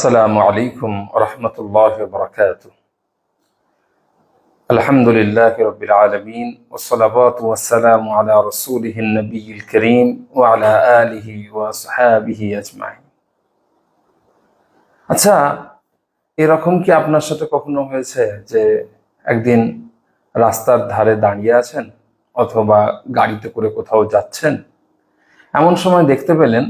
السلام عليكم ورحمة الله وبركاته الحمد لله رب العالمين والصلوات والسلام على رسوله النبي الكريم وعلى آله وصحابه أجمعين আচ্ছা এরকম কি আপনার সাথে কখনো হয়েছে যে একদিন রাস্তার ধারে দাঁড়িয়ে আছেন অথবা গাড়িতে করে কোথাও যাচ্ছেন এমন সময় দেখতে পেলেন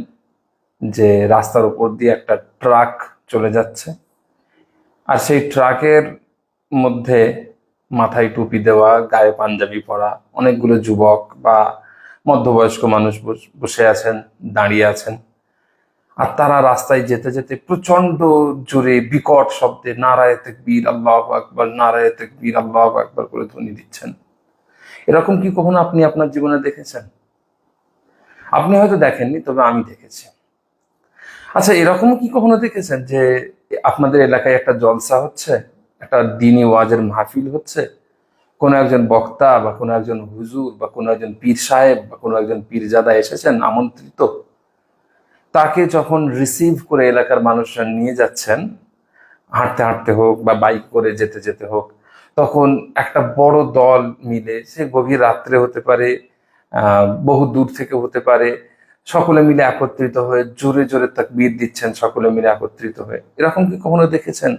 যে রাস্তার উপর দিয়ে একটা ট্রাক চলে যাচ্ছে। আর সেই ট্রাকের মধ্যে মাথায় টুপি দেওয়া, গায়ে পাঞ্জাবি পরা, অনেকগুলো যুবক বা মধ্যবয়স্ক মানুষ বস- আছেন, দাঁড়িয়ে আছেন। আর তারা রাস্তায় যেতে যেতে প্রচণ্ড জোরে বিকট শব্দে নারায় তেকবীর, আল্লাহ আকবর, নারায় তেকবীর, আল্লাহ আকবর করে ধ্বনি দিচ্ছেন। এরকম কি কখনো আপনি আপনার জীবনে দেখেছেন? আপনি হয়তো দেখেননি, তবে আমি দেখেছি। আচ্ছা এরকম কি কখনো দেখেছেন যে আপনাদের এলাকায় একটা জলসা হচ্ছে? একটা দিনী ওয়াজের মাহফিল হচ্ছে? কোনো একজন বক্তা বা কোনো একজন হুজুর বা কোনো একজন পীর সাহেব বা কোনো একজন পীরজাদা এসেছেন আমন্ত্রিত? তাকে যখন রিসিভ করে এলাকার মানুষরা নিয়ে যাচ্ছেন, হাঁটতে হাঁটতে হোক বা বাইক করে যেতে যেতে হোক, তখন একটা বড় দল মিলে, সে গভীর রাত্রে হতে পারে বহু দূর থেকে হতে পারে সকলে মিলে একত্রিত হয়ে জোরে জোরে তাকবীর দিচ্ছেন, সকলে মিলে একত্রিত হয়ে। এরকম কি কখনো দেখেছেন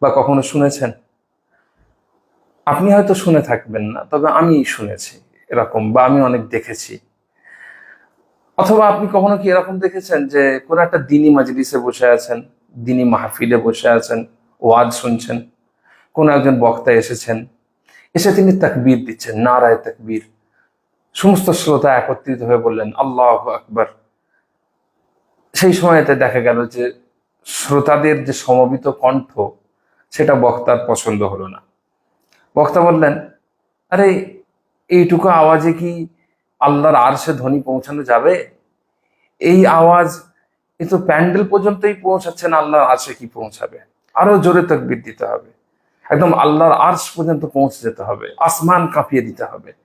বা কখনো শুনেছেন? আপনি হয়তো শুনে থাকবেন না, তবে আমি শুনেছি এরকম বা আমি অনেক দেখেছি। অথবা আপনি কখনো কি এরকম দেখেছেন যে কোনো একটা দিনী মাজলিসে বসে আছেন, দিনী মাহফিলে বসে আছেন, ওয়াজ শুনছেন, কোনো একজন বক্তা এসেছেন, এসে তিনি তাকবীর দিচ্ছেন, নারায় তাকবীর। সমস্ত শ্রোতা একত্রিত হয়ে বললেন, আল্লাহ আকবার। সেই সময়তে দেখা গেল যে শ্রোতাদের যে সমবিত কণ্ঠ, সেটা বক্তার পছন্দ হলো না। বক্তা বললেন, আরে, এইটুকু আওয়াজে কি আল্লাহর আরশে ধ্বনি পৌঁছানো যাবে? এই আওয়াজ, এ তো প্যান্ডেল পর্যন্তই পৌঁছাচ্ছে না, আল্লাহর আরশে কি পৌঁছাবে? আরও জোরে তকবির দিতে হবে। একদম আল্লাহর আর্শ পর্যন্ত পৌঁছে যেতে হবে, আসমান কাঁপিয়ে দিতে হবে।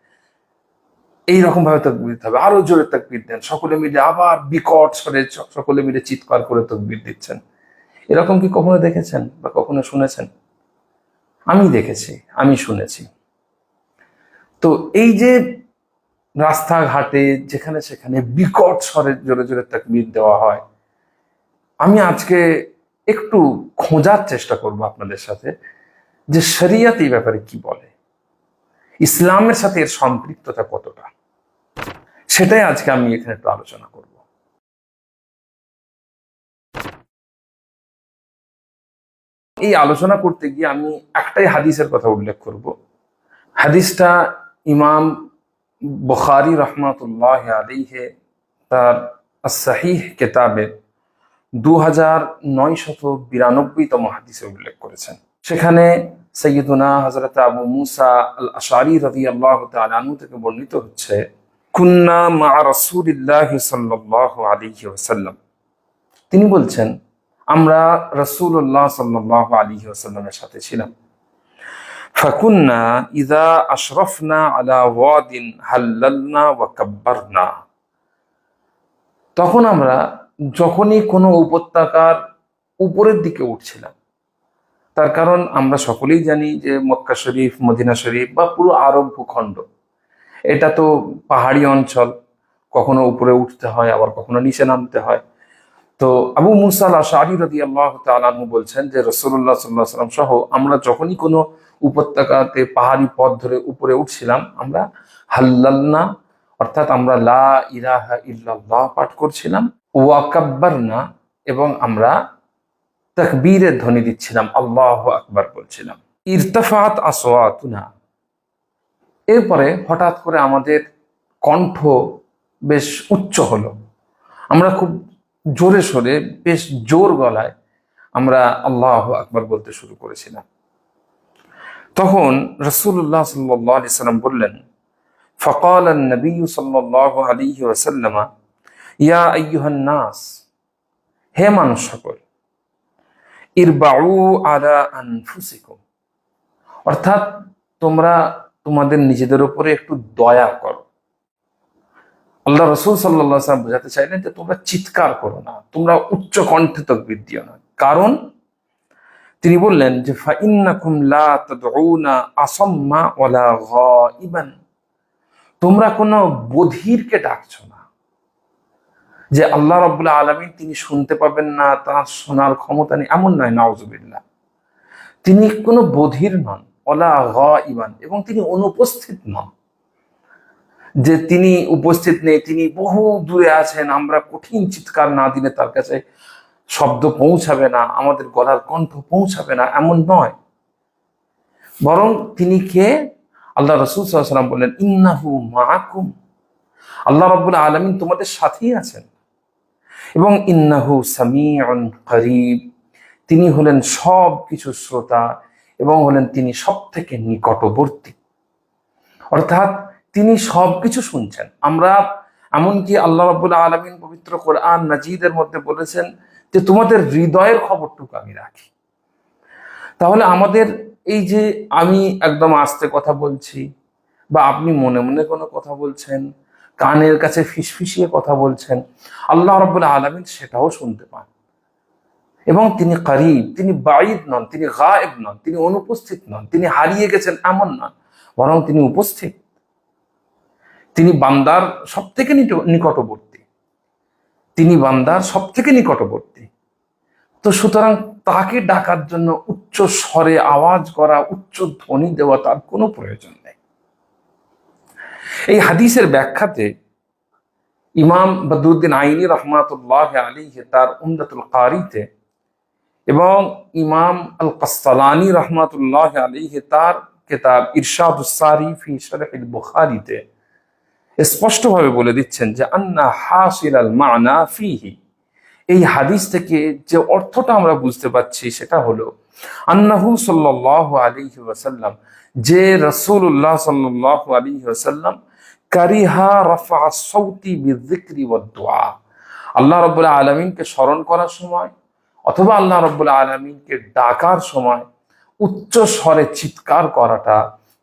এই রকম ভাবে তকবির দিতে হবে। আরও জোরে তকবির দেন। সকলে মিলে আবার বিকট স্বরে সকলে মিলে চিৎকার করে তকবির দিচ্ছেন। এরকম কি কখনো দেখেছেন বা কখনো শুনেছেন? আমি দেখেছি, আমি শুনেছি। তো এই যে রাস্তাঘাটে যেখানে সেখানে বিকট স্বরে জোরে জোরে তাকবীর দেওয়া হয়, আমি আজকে একটু খোঁজার চেষ্টা করব আপনাদের সাথে যে শরিয়াত এই ব্যাপারে কি বলে। ইসলামের সাথে এর সম্পৃক্ততা কতটা? সেটাই আজকে আমি এখানে একটু আলোচনা করব। এই আলোচনা করতে গিয়ে আমি একটাই হাদিসের কথা উল্লেখ করব। হাদিসটা ইমাম বুখারি রহমতুল্লাহ আলিহে তার সাহিহ কেতাবে দু হাজার নয় শত বিরানব্বইতম হাদিসে উল্লেখ করেছেন। সেখানে সৈয়দুনা হজরত আবু মুসা আল আশারি রবি আল্লাহ তালু থেকে বর্ণিত হচ্ছে কুন্না মা রসুলিল্লাহ সাল্লাহ আলিহি ওসাল্লাম তিনি বলছেন, আমরা রসুল্লাহ সাল্লাহ আলিহি ওসাল্লামের সাথে ছিলাম। ফাকুন্না ইদা আশরফনা আলা ওয়াদিন হাল্লালনা ওয়া কাব্বারনা। তখন আমরা যখনই কোনো উপত্যকার উপরের দিকে উঠছিলাম, তার কারণ আমরা সকলেই জানি যে মক্কা শরীফ, মদিনা শরীফ বা পুরো আরব ভূখণ্ড। এটা তো পাহাড়ি অঞ্চল, কখনো উপরে উঠতে হয়, আবার কখনো নিচে নামতে হয়। তো আবু মুসাল আশারি রদি আল্লাহ তালু বলছেন যে রসুল্লাহ সাল্লাহ সাল্লাম সহ আমরা যখনই কোনো উপত্যকাতে পাহাড়ি পথ ধরে উপরে উঠছিলাম, আমরা হাল্লাল্না, অর্থাৎ আমরা লা ইলাহা ইল্লাল্লাহ পাঠ করছিলাম ওয়াকাব্বার না এবং আমরা তাকবীরের ধ্বনি দিচ্ছিলাম, আল্লাহ আকবার বলছিলাম। ইরতাফাত আসওয়াতুনা। এরপরে হঠাৎ করে আমাদের কণ্ঠ বেশ উচ্চ হলো। আমরা খুব জোরে সোরে, বেশ জোর গলায় আমরা আল্লাহ আকবর বলতে শুরু করেছিলাম। তখন রসুল্লাহ সাল্লি সাল্লাম বললেন, ফকাল নবী সাল্লাহ আলিহি ওসাল্লামা ইয়া আইয়ুহান নাস, হে মানুষ সকল, ইরবাউ আলা অর্থাৎ তোমরা তোমাদের নিজেদের উপরে একটু দয়া করো। আল্লাহ রসুল সাল্লাহ সাল্লাম বোঝাতে চাইলেন যে তোমরা চিৎকার করো না, তোমরা উচ্চ কণ্ঠে তকবির দিও না। কারণ তিনি বললেন যে, ফাইন্নাকুম লা তাদউনা আসাম্মা তোমরা কোনো বধিরকে ডাকছো না। যে আল্লাহ রাব্বুল আলামিন তিনি শুনতে পাবেন না তার শোনার ক্ষমতা নেই, এমন নয়, নাউজুবিল্লাহ। তিনি কোনো বধির নন। গাইবান এবং তিনি অনুপস্থিত নন। যে তিনি উপস্থিত নেই, তিনি বহু দূরে আছেন, আমরা কঠিন চিৎকার না দিলে তার কাছে শব্দ পৌঁছাবে না, আমাদের গলার কণ্ঠ পৌঁছাবে না, এমন নয়। বরং তিনি কে? আল্লাহ রসুল সাল্লাম বললেন, ইন্নাহু মাকুম আল্লাহ রব্বুল আলমিন তোমাদের সাথেই আছেন। এবং ইন্নাহু সামিউন করিব। তিনি হলেন সব কিছু শ্রোতা এবং হলেন তিনি সব থেকে নিকটবর্তী। অর্থাৎ তিনি সব কিছু শুনছেন। আমরা এমনকি আল্লাহ রাবুল আলমিন পবিত্র কোরআন নাজিদের মধ্যে বলেছেন যে, তোমাদের হৃদয়ের খবরটুকু আমি রাখি। তাহলে আমাদের এই যে আমি একদম আস্তে কথা বলছি বা আপনি মনে মনে কোনো কথা বলছেন, কানের কাছে ফিসফিসিয়ে কথা বলছেন, আল্লাহ রাবুল আলমিন সেটাও শুনতে পান। এবং তিনি করিব, তিনি বাইদ নন, তিনি গায়েব নন, তিনি অনুপস্থিত নন, তিনি হারিয়ে গেছেন এমন নন, বরং তিনি উপস্থিত। তিনি বান্দার সব থেকে নিকটবর্তী। তিনি বান্দার সব থেকে নিকটবর্তী। তো সুতরাং তাকে ডাকার জন্য উচ্চ স্বরে আওয়াজ করা, উচ্চ ধ্বনি দেওয়া তার কোনো প্রয়োজন নেই। এই হাদিসের ব্যাখ্যাতে ইমাম বদরুদ্দিন আইনি রহমাতুল্লাহ আলী তার উমদাতুল কারিতে এবং ইমাম আল কাস্তালানি রহমাতুল্লাহ আলিহে তার কেতাব ইরশাদুসারি ফি শরহিল বুখারিতে স্পষ্টভাবে বলে দিচ্ছেন যে, আন্না হাসিল আল মানা ফিহি। এই হাদিস থেকে যে অর্থটা আমরা বুঝতে পাচ্ছি সেটা হলো, আন্নাহু সাল্লাহ আলিহি ওয়াসাল্লাম, যে রসুল্লাহ সাল্লাহ আলিহি ওয়াসাল্লাম, কারিহা রফা সৌতি বিদ্রিক্রি দোয়া আল্লাহ রবুল্লাহ আলমিনকে স্মরণ করার সময় অথবা আল্লাহ রব্বুল আলমিনকে ডাকার সময় উচ্চ স্বরে চিৎকার করাটা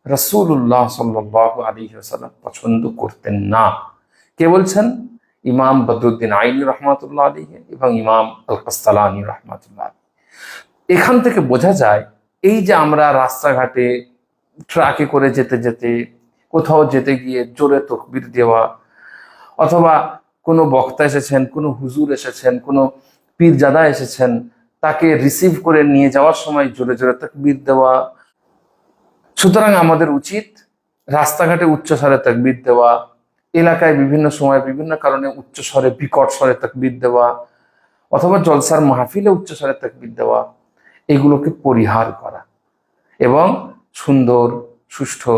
রসুল্লাহ সাল্লাহ আলী সাল্লাম পছন্দ করতেন না। কে বলছেন? ইমাম বদরুদ্দিন আইনি রহমাতুল্লাহ আলী এবং ইমাম আল কাস্তালানি রহমাতুল্লাহ এখান থেকে বোঝা যায়, এই যে আমরা রাস্তাঘাটে ট্রাকে করে যেতে যেতে, কোথাও যেতে গিয়ে জোরে তকবির দেওয়া, অথবা কোনো বক্তা এসেছেন, কোনো হুজুর এসেছেন, কোনো পীরজাদা এসেছেন, তাকে রিসিভ করে নিয়ে যাওয়ার সময় জোরে জোরে তাকবির দেওয়া। সুতরাং আমাদের উচিত রাস্তাঘাটে উচ্চ স্বরে তাকবির দেওয়া, এলাকায় বিভিন্ন সময় বিভিন্ন কারণে উচ্চ স্বরে, বিকট স্বরে তাকবির দেওয়া, অথবা জলসার মাহফিলে উচ্চ স্বরে তাকবির দেওয়া, এগুলোকে পরিহার করা এবং সুন্দর, সুষ্ঠু,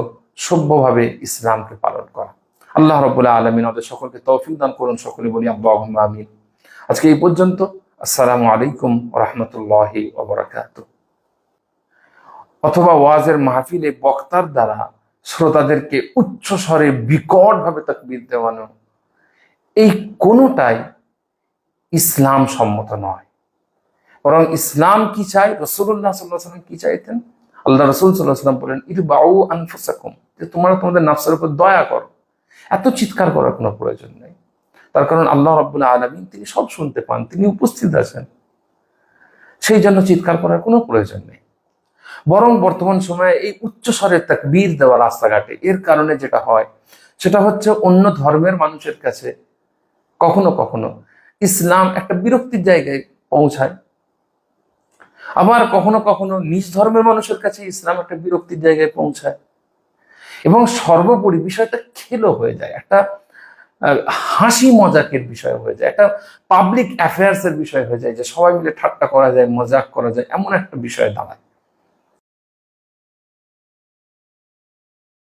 সভ্যভাবে ইসলামকে পালন করা। আল্লাহ রবুল্লাহ আলমিন আমাদের সকলকে তৌফিক দান করুন, সকলে বলি আব্বা আমিন। আজকে এই পর্যন্ত আসসালামু আলাইকুম রহমতুল্লাহি ওবরাকাত অথবা ওয়াজের মাহফিলে বক্তার দ্বারা শ্রোতাদেরকে উচ্চ স্বরে বিকটভাবে তাকবির দেওয়ানো, এই কোনোটাই ইসলাম সম্মত নয়। বরং ইসলাম কি চাই রসুল্লাহ সাল্লাহ সাল্লাম কি চাইতেন? আল্লাহ রসুল সাল্লাহ সাল্লাম বলেন ইর বাউ আনফুসাকুম যে তোমরা তোমাদের নাফসের উপর দয়া করো। এত চিৎকার করার কোনো প্রয়োজন নেই। তার কারণ আল্লাহ রব্বুল্লাহ আলমী তিনি সব শুনতে পান, তিনি উপস্থিত আছেন। সেই জন্য চিৎকার করার কোনো প্রয়োজন নেই। বরং বর্তমান সময়ে এই উচ্চ স্বরের বীর দেওয়া রাস্তাঘাটে এর কারণে যেটা হয়, সেটা হচ্ছে অন্য ধর্মের মানুষের কাছে কখনো কখনো ইসলাম একটা বিরক্তির জায়গায় পৌঁছায়। আবার কখনো কখনো নিজ ধর্মের মানুষের কাছে ইসলাম একটা বিরক্তির জায়গায় পৌঁছায়। এবং সর্বোপরি বিষয়টা খেলো হয়ে যায়। একটা হাসি মজাকের বিষয় হয়ে যায়। একটা পাবলিক অ্যাফেয়ার্সের বিষয় হয়ে যায় যে সবাই মিলে ঠাট্টা করা যায়, মজাক করা যায়, এমন একটা বিষয় দাঁড়ায়।